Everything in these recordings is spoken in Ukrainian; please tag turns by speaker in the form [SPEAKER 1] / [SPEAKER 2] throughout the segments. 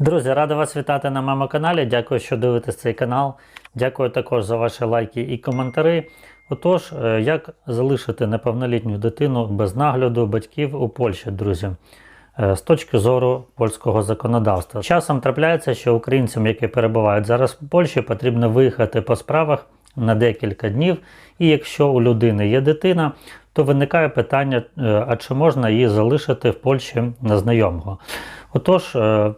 [SPEAKER 1] Друзі, рада вас вітати на моєму каналі. Дякую, що дивитесь цей канал. Дякую також за ваші лайки і коментарі. Отож, е, як залишити неповнолітню дитину без нагляду батьків у Польщі, друзі, Е, з точки зору польського законодавства. Часом трапляється, що українцям, які перебувають зараз в Польщі, потрібно виїхати по справах на декілька днів. І якщо у людини є дитина, то виникає питання, е, а чи можна її залишити в Польщі на знайомого. Отож, е,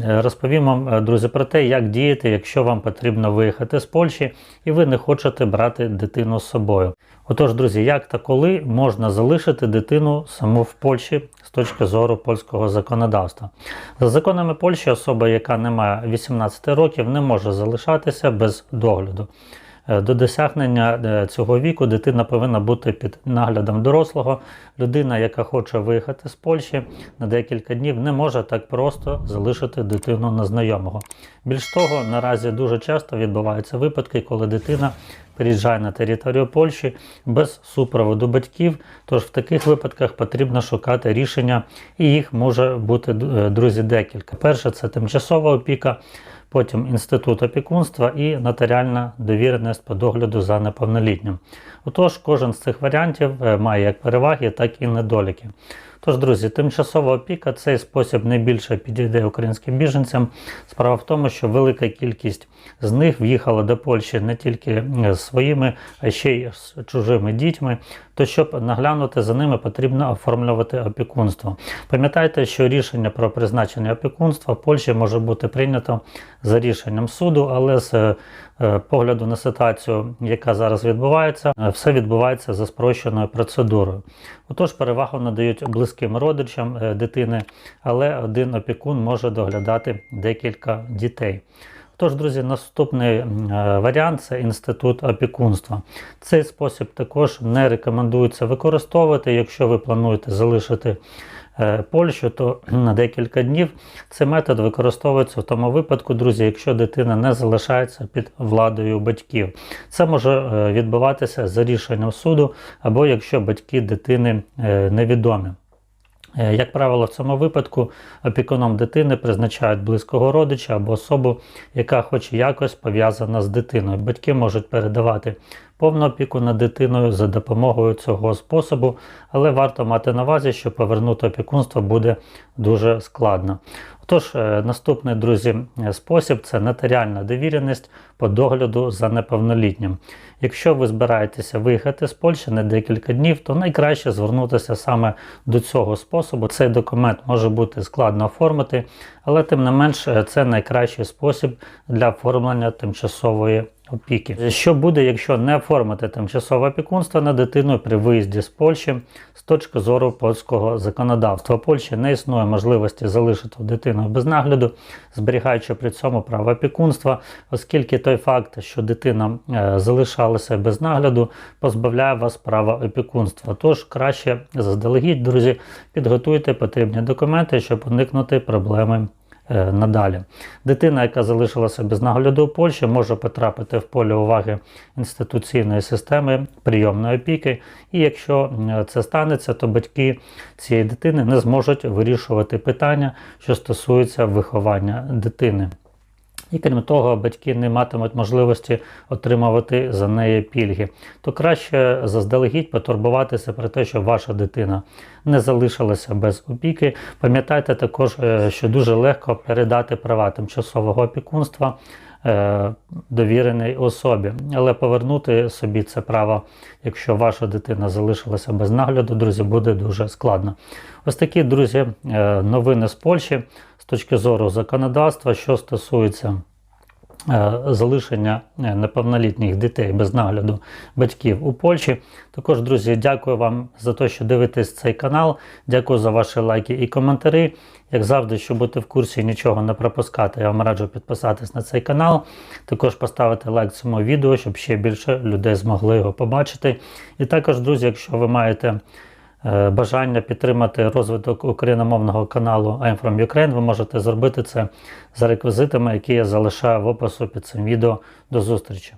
[SPEAKER 1] розповім вам, е, друзі, про те, як діяти, якщо вам потрібно виїхати з Польщі і ви не хочете брати дитину з собою. Отож, друзі, як та коли можна залишити дитину саму в Польщі з точки зору польського законодавства? За законами Польщі, особа, яка не має 18 років, не може залишатися без догляду. Е, До досягнення е, цього віку дитина повинна бути під наглядом дорослого. Людина, яка хоче виїхати з Польщі на декілька днів, не може так просто залишити дитину на знайомого. Більш того, наразі дуже часто відбуваються випадки, коли дитина переїжджає на територію Польщі без супроводу батьків. Тож в таких випадках потрібно шукати рішення, і їх може бути е, друзі декілька. Перше це тимчасова опіка потім інститут опікунства і нотаріальна довіреність по догляду за неповнолітнім. Отож, кожен з цих варіантів е, має як переваги, так і недоліки. Тож, друзі, тимчасова опіка цей спосіб найбільше підійде українським біженцям. Справа в тому, що велика кількість з них в'їхала до Польщі не тільки з своїми, а ще й з чужими дітьми. То щоб наглянути за ними, потрібно оформлювати опікунство. Пам'ятайте, що рішення про призначення опікунства в Польщі може бути прийнято за рішенням суду, але з е, погляду на ситуацію, яка зараз відбувається, е, все відбувається за спрощеною процедурою. Отож, перевагу надають близьким родичам е, дитини, але один опікун може доглядати декілька дітей. Тож, друзі, наступний е, варіант це інститут опікунства. Цей спосіб також не рекомендується використовувати, якщо ви плануєте залишити е, Польщу, то на декілька днів цей метод використовується в тому випадку, друзі, якщо дитина не залишається під владою батьків. Це може е, відбуватися за рішенням суду, або якщо батьки дитини невідомі. Е, Як правило, в цьому випадку опікуном дитини призначають близького родича або особу, яка хоч якось пов'язана з дитиною. Батьки можуть передавати повну опіку над дитиною за допомогою цього способу, але варто мати на увазі, що повернути опікунство буде дуже складно. Отож, е, наступний, друзі, спосіб це нотаріальна довіреність по догляду за неповнолітнім. Якщо ви збираєтеся виїхати з Польщі на декілька днів, то найкраще звернутися саме до цього способу. Цей документ може бути складно оформити, але тим не менш це найкращий спосіб для оформлення тимчасової опіки. Що буде, якщо не оформити тимчасове опікунство на дитину при виїзді з Польщі з точки зору польського законодавства? Польщі не існує можливості залишити дитину без нагляду, зберігаючи при цьому право опікунства, оскільки той факт, що дитина е, залишалася без нагляду, позбавляє вас права опікунства. Тож краще заздалегідь, друзі, підготуйте потрібні документи, щоб уникнути проблеми надалі. Дитина, яка залишилася без нагляду у Польщі, може потрапити в поле уваги інституційної системи прийомної опіки. І якщо е, це станеться, то батьки цієї дитини не зможуть вирішувати питання, що стосуються виховання дитини. І крім того, батьки не матимуть можливості отримувати за неї пільги. То краще заздалегідь потурбуватися про те, що ваша дитина не залишилася без опіки. Пам'ятайте також, е, що дуже легко передати права тимчасового опікунства довіреній особі, але повернути собі це право, якщо ваша дитина залишилася без нагляду, друзі, буде дуже складно. Ось такі, друзі, е, новини з Польщі з точки зору законодавства, що стосується е, залишення е, неповнолітніх дітей без нагляду батьків у Польщі. Також, друзі, дякую вам за те, що дивитесь цей канал. Дякую за ваші лайки і коментарі. Як завжди, щоб бути в курсі і нічого не пропускати, я вам раджу підписатись на цей канал. Також поставити лайк цьому відео, щоб ще більше людей змогли його побачити. І також, друзі, якщо ви маєте е, бажання підтримати розвиток україномовного каналу I'm from Ukraine, ви можете зробити це за реквізитами, які я залишаю в опису під цим відео. До зустрічі!